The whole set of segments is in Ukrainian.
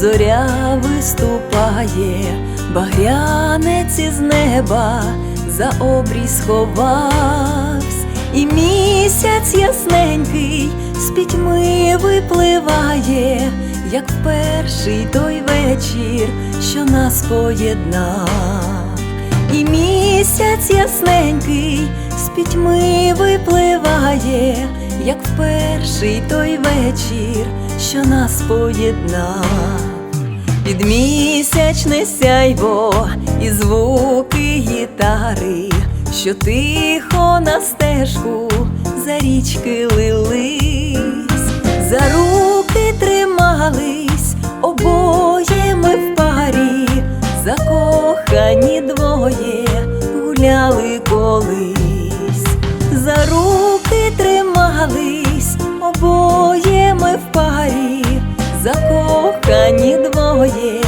зоря виступає, багрянець із неба за обрій сховавсь, і місяць ясненький з пітьми випливає, як в перший той вечір, що нас поєднав, і місяць ясненький з пітьми випливає, як в перший той вечір, що нас поєднав. Під місячне сяйво і звуки гітари, що тихо на стежку за річки лились, за руки тримались, обоє ми в парі, закохані двоє гуляли колись, за руки тримались, обоє ми в парі, закохані двоє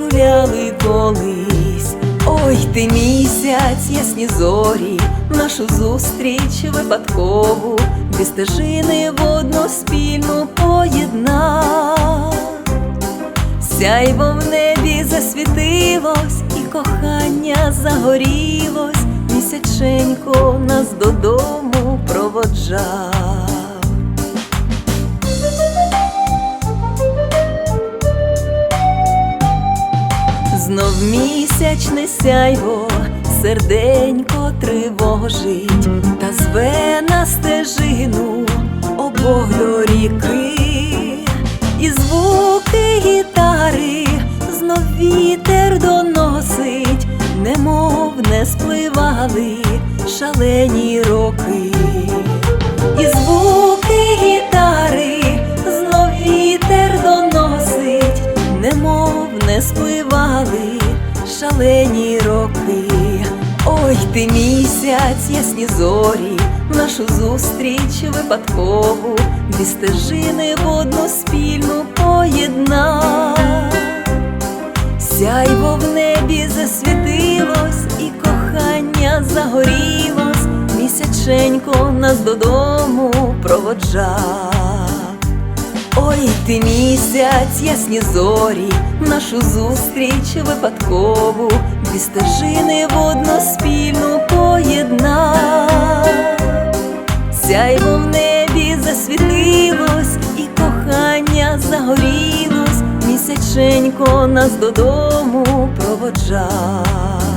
гуляли колись. Ой, ти місяць, ясні зорі, нашу зустріч випадкову, дві стежини в одну спільну поєднав. Сяйво в небі засвітилось, і кохання загорілось, місяченько нас додому проводжав. Знов місячне сяйво, серденько тривожить, та зве на стежину обох до ріки, і звуки гітари знов доносить, немов не спливали шалені роки, і звуки гітари знов вітер доносить, немов не спливали шалені роки. Ой, ти місяць, ясні зорі, нашу зустріч випадкову, дві стежини в одну спільну поєднав. Сяйво в небі кохання загорілось, місяченько нас додому проводжав. Ой, ти місяць, ясні зорі, нашу зустріч випадкову, дві стежини в одну спільну поєднав. Сяйво в небі засвітилось, і кохання загорілось, місяченько нас додому проводжав.